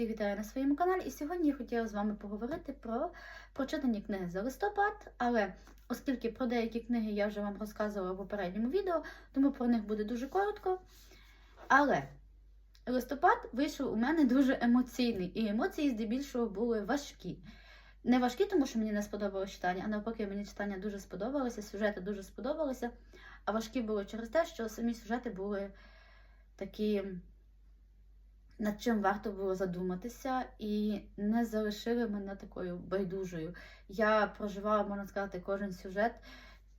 всіх вітаю на своєму каналі. І сьогодні я хотіла з вами поговорити про прочитані книги за листопад. Але оскільки про деякі книги я вже вам розказувала в попередньому відео, тому про них буде дуже коротко. Але листопад вийшов у мене дуже емоційний, і емоції здебільшого були важкі. Не важкі, тому що мені не сподобалось читання, а навпаки, мені читання дуже сподобалося, сюжети дуже сподобалися. А важкі були через те, що самі сюжети були такі над чим варто було задуматися, і не залишили мене такою байдужою. Я проживала, можна сказати, кожен сюжет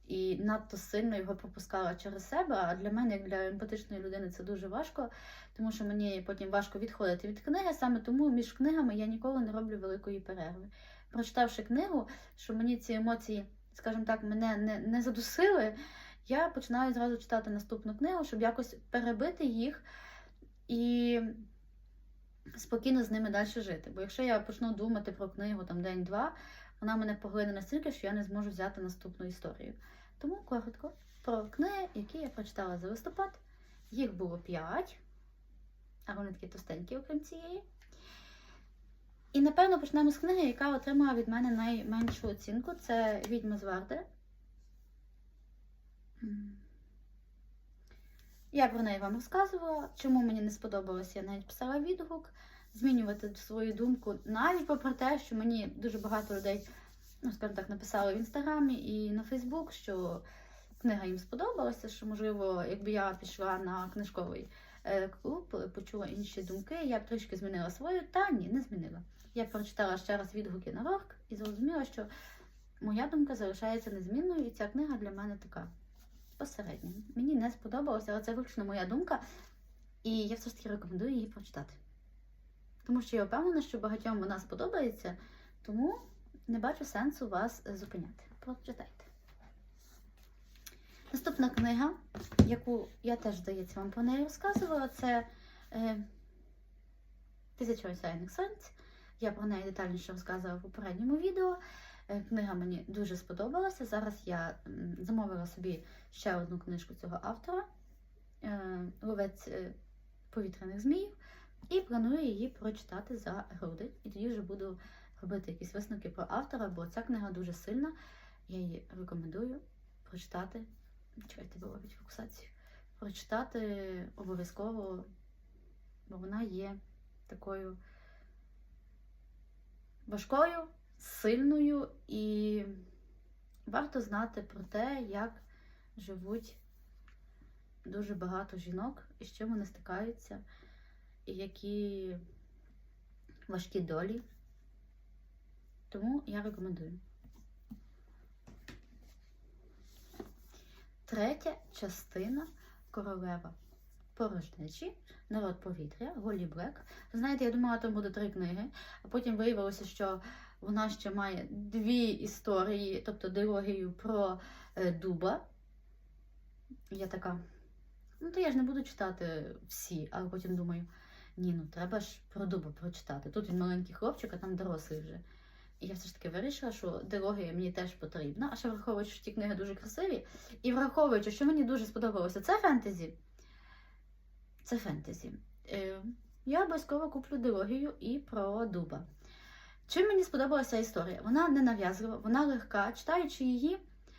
і надто сильно його пропускала через себе. А для мене, як для емпатичної людини, це дуже важко, тому що мені потім важко відходити від книги. Саме тому між книгами я ніколи не роблю великої перерви. Прочитавши книгу, що мені ці емоції, скажімо так, мене не, не задусили. Я починаю зразу читати наступну книгу, щоб якось перебити їх і спокійно з ними далі жити. Бо якщо я почну думати про книгу там день-два, вона мене поглине настільки, що я не зможу взяти наступну історію. Тому коротко про книги, які я прочитала за листопад. Їх було п'ять, а вони такі товстенькі, окрім цієї. І напевно почнемо з книги, яка отримала від мене найменшу оцінку. Це Відьма з Варди. Я про неї вам розказувала. Чому мені не сподобалось, я навіть писала відгук. Змінювати свою думку навіть попри те, що мені дуже багато людей, ну скажімо так, написали в інстаграмі і на Фейсбук, що книга їм сподобалася, що, можливо, якби я пішла на книжковий е, клуб, почула інші думки, я б трішки змінила свою, та ні, не змінила. Я прочитала ще раз відгуки на Рорк і зрозуміла, що моя думка залишається незмінною, і ця книга для мене така посередня. Мені не сподобалося, але це виключно моя думка. І я все ж таки рекомендую її прочитати. Тому що я впевнена, що багатьом вона сподобається, тому не бачу сенсу вас зупиняти. Прочитайте. Наступна книга, яку я теж, здається, вам про неї розказувала, це е, Тисяча осяйних сонць. Я про неї детальніше розказувала в попередньому відео. Е, Книга мені дуже сподобалася. Зараз я замовила собі ще одну книжку цього автора е, Ловець е, повітряних зміїв. І планую її прочитати за грудень. І тоді вже буду робити якісь висновки про автора, бо ця книга дуже сильна. Я її рекомендую прочитати. Чекайте, виловить фокусацію. Прочитати обов'язково, бо вона є такою важкою, сильною і варто знати про те, як живуть дуже багато жінок і з чим вони стикаються і які важкі долі. Тому я рекомендую. Третя частина королева порожнечі, народ повітря, Голі Блек. Знаєте, я думала, там буде три книги, а потім виявилося, що вона ще має дві історії, тобто дилогію про е, дуба. Я така, ну то я ж не буду читати всі, але потім думаю. Ні, ну треба ж про дуба прочитати. Тут він маленький хлопчик, а там дорослий вже. І я все ж таки вирішила, що дилогія мені теж потрібна. А ще враховуючи, що ті книги дуже красиві, і враховуючи, що мені дуже сподобалося, це фентезі. Це фентезі. Е, я обов'язково куплю дилогію і про дуба. Чим мені сподобалася історія? Вона не нав'язлива, вона легка. Читаючи її,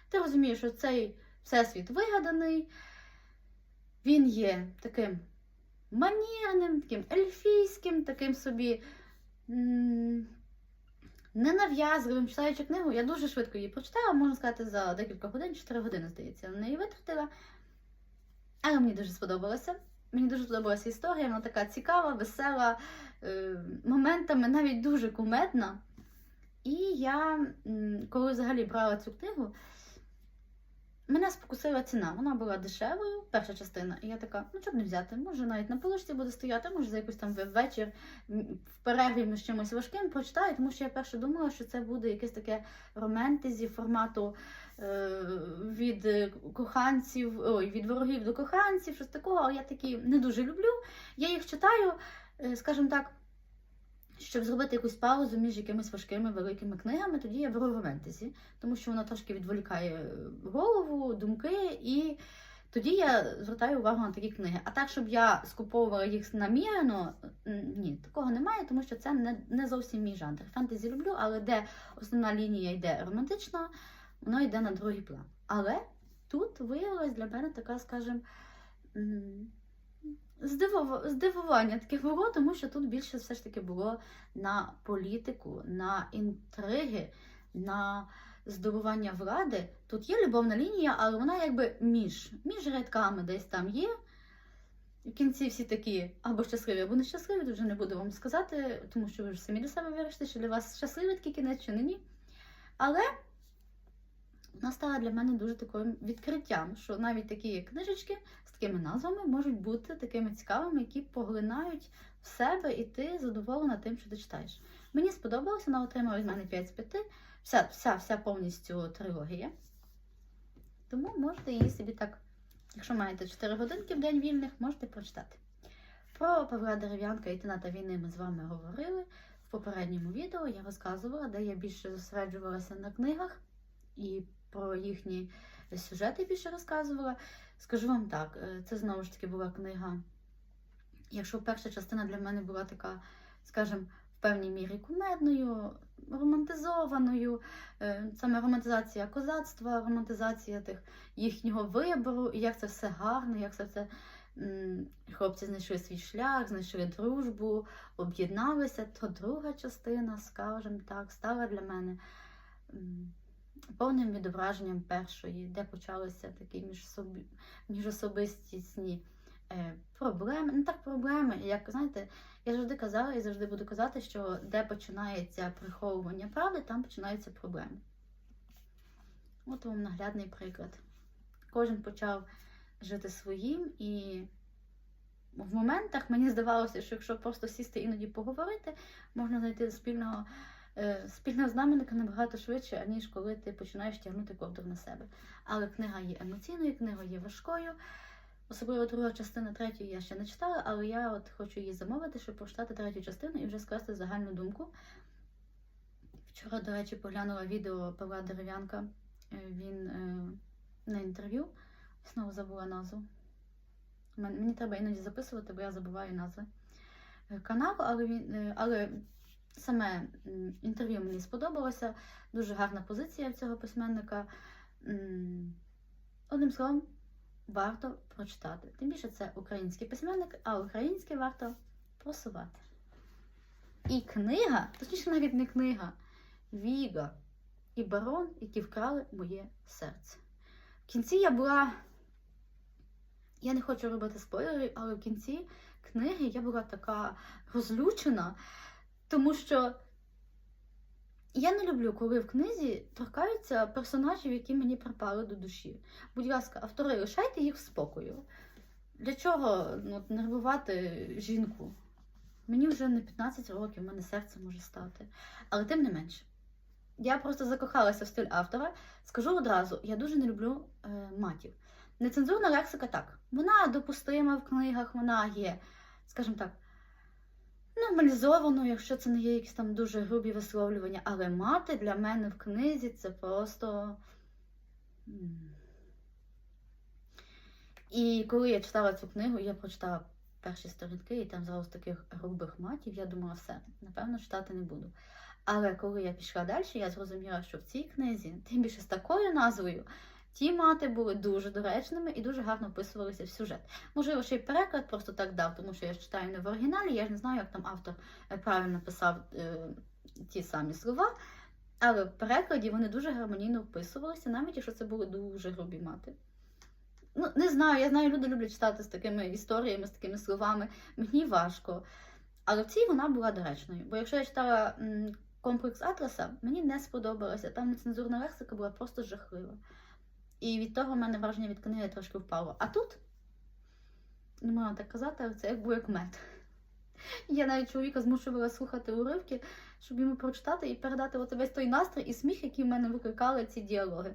ти розумієш, що цей всесвіт вигаданий, він є таким манірним, таким ельфійським, таким собі ненав'язливим. Читаючи книгу, я дуже швидко її прочитала, можна сказати, за декілька годин, 4 години, здається, на неї витратила. Але мені дуже сподобалося. Мені дуже сподобалася історія, вона така цікава, весела, е- моментами навіть дуже кумедна. І я, коли взагалі брала цю книгу, Мене спокусила ціна, вона була дешевою, перша частина. І я така, ну чоб не взяти, може навіть на полочці буде стояти, може за якусь там вечір в перерві між чимось важким прочитаю, тому що я перше думала, що це буде якесь таке романтезі формату е, від коханців, ой, від ворогів до коханців, щось такого, я такі не дуже люблю. Я їх читаю, е, скажімо так. Щоб зробити якусь паузу між якимись важкими великими книгами, тоді я беру романтезі, тому що воно трошки відволікає голову, думки і тоді я звертаю увагу на такі книги. А так, щоб я скуповувала їх намірено, ні, такого немає, тому що це не, не зовсім мій жанр. Фентезі люблю, але де основна лінія йде романтична, воно йде на другий план. Але тут виявилось для мене така, скажімо, здивування таке було, тому що тут більше все ж таки було на політику, на інтриги, на здобування влади. Тут є любовна лінія, але вона якби між, між рядками десь там є. В кінці всі такі або щасливі, або нещасливі, тут вже не буду вам сказати, тому що ви ж самі для себе вирішите, що для вас щасливий такий кінець, чи не ні. Але вона стала для мене дуже таким відкриттям, що навіть такі книжечки такими назвами можуть бути такими цікавими, які поглинають в себе, і ти задоволена тим, що ти читаєш. Мені сподобалося, вона отримала від мене 5 з 5, вся, вся, вся повністю трилогія. Тому можете її собі так, якщо маєте 4 годинки в день вільних, можете прочитати. Про Павла Дерев'янка і Тината війни ми з вами говорили. В попередньому відео я розказувала, де я більше зосереджувалася на книгах і про їхні сюжети більше розказувала. Скажу вам так, е, це знову ж таки була книга. Якщо перша частина для мене була така, скажімо, в певній мірі кумедною, романтизованою, е, саме романтизація козацтва, романтизація тих їхнього вибору, і як це все гарно, як це все хлопці знайшли свій шлях, знайшли дружбу, об'єдналися, то друга частина, скажімо так, стала для мене повним відображенням першої, де почалися такі міжособистісні е, проблеми. Не так проблеми, як знаєте, я завжди казала і завжди буду казати, що де починається приховування правди, там починаються проблеми. От вам наглядний приклад. Кожен почав жити своїм, і в моментах мені здавалося, що якщо просто сісти іноді поговорити, можна знайти спільного, спільного знаменника набагато швидше, ніж коли ти починаєш тягнути ковдру на себе. Але книга є емоційною, книга є важкою. Особливо друга частина третьої я ще не читала, але я от хочу її замовити, щоб прочитати третю частину і вже скласти загальну думку. Вчора, до речі, поглянула відео Павла Дерев'янка. Е, Він е, на інтерв'ю знову забула назву. Мені треба іноді записувати, бо я забуваю назви е, каналу, але він, е, але саме інтерв'ю мені сподобалося. Дуже гарна позиція в цього письменника. Одним словом, варто прочитати. Тим більше це український письменник, а українське варто просувати. І книга, точніше навіть не книга, Віга і барон, які вкрали моє серце. В кінці я була. Я не хочу робити спойлерів, але в кінці книги я була така розлючена, тому що я не люблю, коли в книзі торкаються персонажів, які мені припали до душі. Будь ласка, автори, лишайте їх в спокою. Для чого ну, нервувати жінку? Мені вже не 15 років, в мене серце може стати. Але тим не менше. Я просто закохалася в стиль автора. Скажу одразу, я дуже не люблю е, матів. Нецензурна лексика так. Вона допустима в книгах, вона є, скажімо так, нормалізованою, якщо це не є якісь там дуже грубі висловлювання. Але мати для мене в книзі це просто. І коли я читала цю книгу, я прочитала перші сторінки, і там зразу таких грубих матів, я думала, все, напевно, читати не буду. Але коли я пішла далі, я зрозуміла, що в цій книзі, тим більше з такою назвою, ті мати були дуже доречними і дуже гарно вписувалися в сюжет. Можливо, ще й переклад просто так дав, тому що я ж читаю не в оригіналі, я ж не знаю, як там автор е, правильно писав е, ті самі слова. Але в перекладі вони дуже гармонійно вписувалися, навіть якщо це були дуже грубі мати. Ну, не знаю, я знаю, люди люблять читати з такими історіями, з такими словами. Мені важко. Але в цій вона була доречною. Бо якщо я читала комплекс Атласа, мені не сподобалося. Там нецензурна лексика була просто жахлива. І від того в мене враження від книги трошки впало. А тут, не можна так казати, але це як був як мед. Я навіть чоловіка змушувала слухати уривки, щоб йому прочитати і передати от весь той настрій і сміх, який в мене викликали ці діалоги.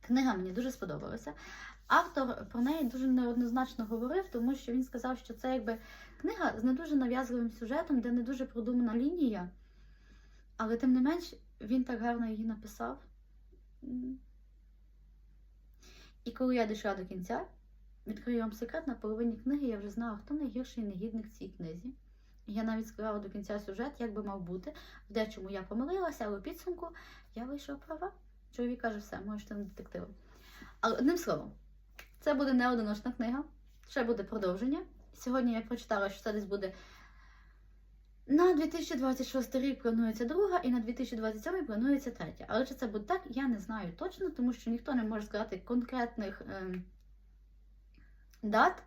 Книга мені дуже сподобалася. Автор про неї дуже неоднозначно говорив, тому що він сказав, що це якби книга з не дуже нав'язливим сюжетом, де не дуже продумана лінія. Але тим не менш він так гарно її написав. І коли я дійшла до кінця, відкрию вам секрет, на половині книги я вже знала, хто найгірший негідник в цій книзі. Я навіть сказала до кінця сюжет, як би мав бути. В дечому я помилилася, але у підсумку я вийшла права. Чоловік каже, все, можеш ти на детектива. Але одним словом, це буде не одиночна книга, ще буде продовження. Сьогодні я прочитала, що це десь буде на 2026 рік планується друга, і на 2027 планується третя. Але чи це буде так, я не знаю точно, тому що ніхто не може сказати конкретних ем, дат.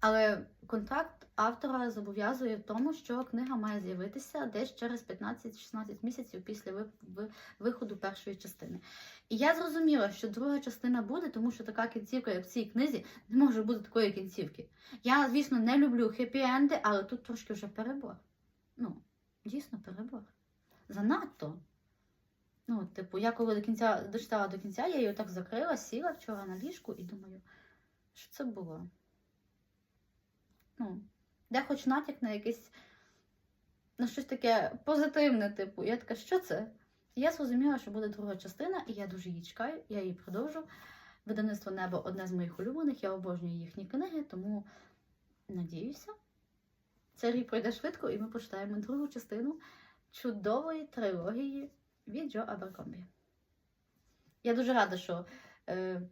Але контракт автора зобов'язує в тому, що книга має з'явитися десь через 15-16 місяців після ви- ви- виходу першої частини. І я зрозуміла, що друга частина буде, тому що така кінцівка, як в цій книзі, не може бути такої кінцівки. Я, звісно, не люблю хеппі-енди, але тут трошки вже перебор. Ну, дійсно, перебор. Занадто. Ну, типу, я коли до кінця дочитала до кінця, я її отак закрила, сіла вчора на ліжку і думаю, що це було? Ну, де хоч натяк на якесь на щось таке позитивне, типу. Я така, що це? Я зрозуміла, що буде друга частина, і я дуже її чекаю, я її продовжу. Видавництво Небо одне з моїх улюблених, я обожнюю їхні книги, тому надіюся, цей рік пройде швидко, і ми почитаємо другу частину чудової трилогії від Джо Аберкомбі. Я дуже рада, що е,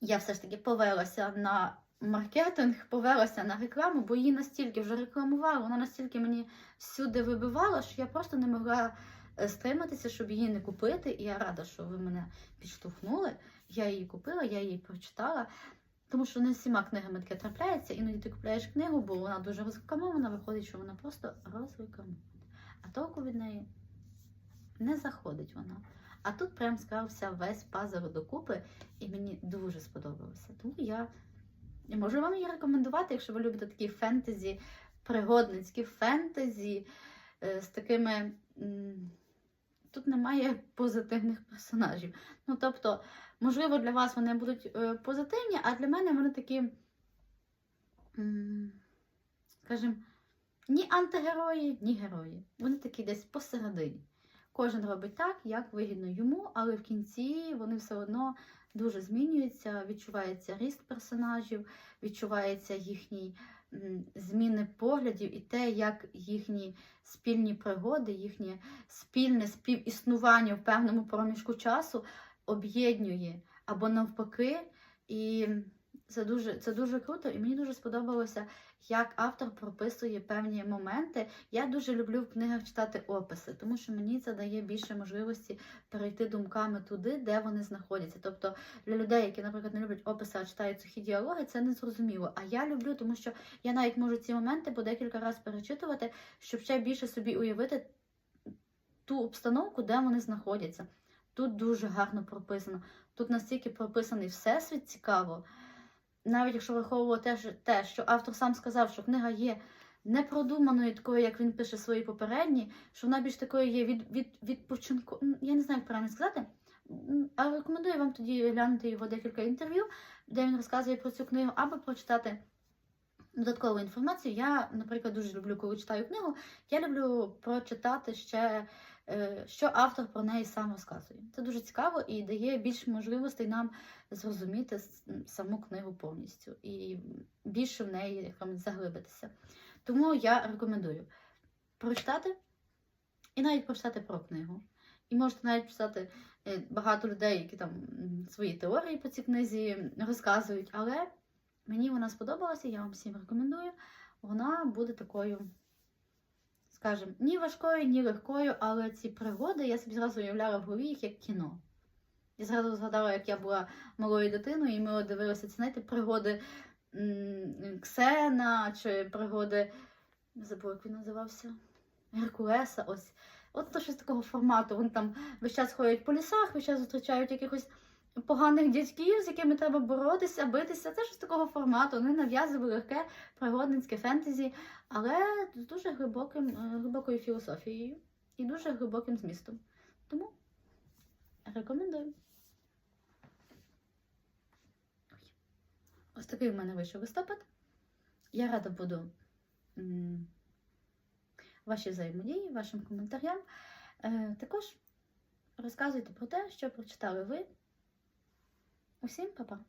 я все ж таки повелася на маркетинг, повелася на рекламу, бо її настільки вже рекламувала, вона настільки мені всюди вибивала, що я просто не могла е, стриматися, щоб її не купити. І я рада, що ви мене підштовхнули. Я її купила, я її прочитала. Тому що не всіма книгами таке трапляється, іноді ти купляєш книгу, бо вона дуже розрекламована, виходить, що вона просто розрекламована. А толку від неї не заходить вона. А тут прям склався весь пазл докупи, і мені дуже сподобалося. Тому я можу вам її рекомендувати, якщо ви любите такі фентезі, пригодницькі фентезі е, з такими. Тут немає позитивних персонажів. Ну, тобто, можливо, для вас вони будуть е, позитивні, а для мене вони такі, скажімо, ні антигерої, ні герої. Вони такі десь посередині. Кожен робить так, як вигідно йому, але в кінці вони все одно дуже змінюються, відчувається ріст персонажів, відчувається їхній зміни поглядів і те, як їхні спільні пригоди, їхнє спільне співіснування в певному проміжку часу об'єднує або навпаки. І це дуже, це дуже круто, і мені дуже сподобалося, як автор прописує певні моменти. Я дуже люблю в книгах читати описи, тому що мені це дає більше можливості перейти думками туди, де вони знаходяться. Тобто для людей, які, наприклад, не люблять описи, а читають сухі діалоги, це не зрозуміло. А я люблю, тому що я навіть можу ці моменти по декілька разів перечитувати, щоб ще більше собі уявити ту обстановку, де вони знаходяться. Тут дуже гарно прописано. Тут настільки прописаний всесвіт цікаво. Навіть якщо враховувати те, що- автор сам сказав, що книга є непродуманою такою, як він пише свої попередні, що вона більш такою є від, від, відпочинку. Я не знаю, як правильно сказати. Але рекомендую вам тоді глянути його декілька інтерв'ю, де він розказує про цю книгу, або прочитати додаткову інформацію. Я, наприклад, дуже люблю, коли читаю книгу, я люблю прочитати ще, що автор про неї сам розказує. Це дуже цікаво і дає більше можливостей нам зрозуміти саму книгу повністю і більше в неї заглибитися. Тому я рекомендую прочитати і навіть прочитати про книгу. І можете навіть читати е, багато людей, які там свої теорії по цій книзі розказують, але мені вона сподобалася, я вам всім рекомендую. Вона буде такою, скажімо, ні важкою, ні легкою, але ці пригоди я собі зразу уявляла в голові їх як кіно. Я зразу згадала, як я була малою дитиною, і ми дивилися ці, знаєте, пригоди Ксена чи пригоди. Не забула, як він називався. Геркулеса. Ось. От то щось такого формату. Вони там весь час ходять по лісах, весь час зустрічають якихось поганих дядьків, з якими треба боротися, битися. Це щось такого формату. Вони нав'язували легке пригодницьке фентезі, але з дуже глибоким, е, глибокою філософією і дуже глибоким змістом. Тому рекомендую. Ось такий в мене вийшов листопад. Я рада буду м, вашій взаємодії, вашим коментарям. Е, також розказуйте про те, що прочитали ви. Assim, papá?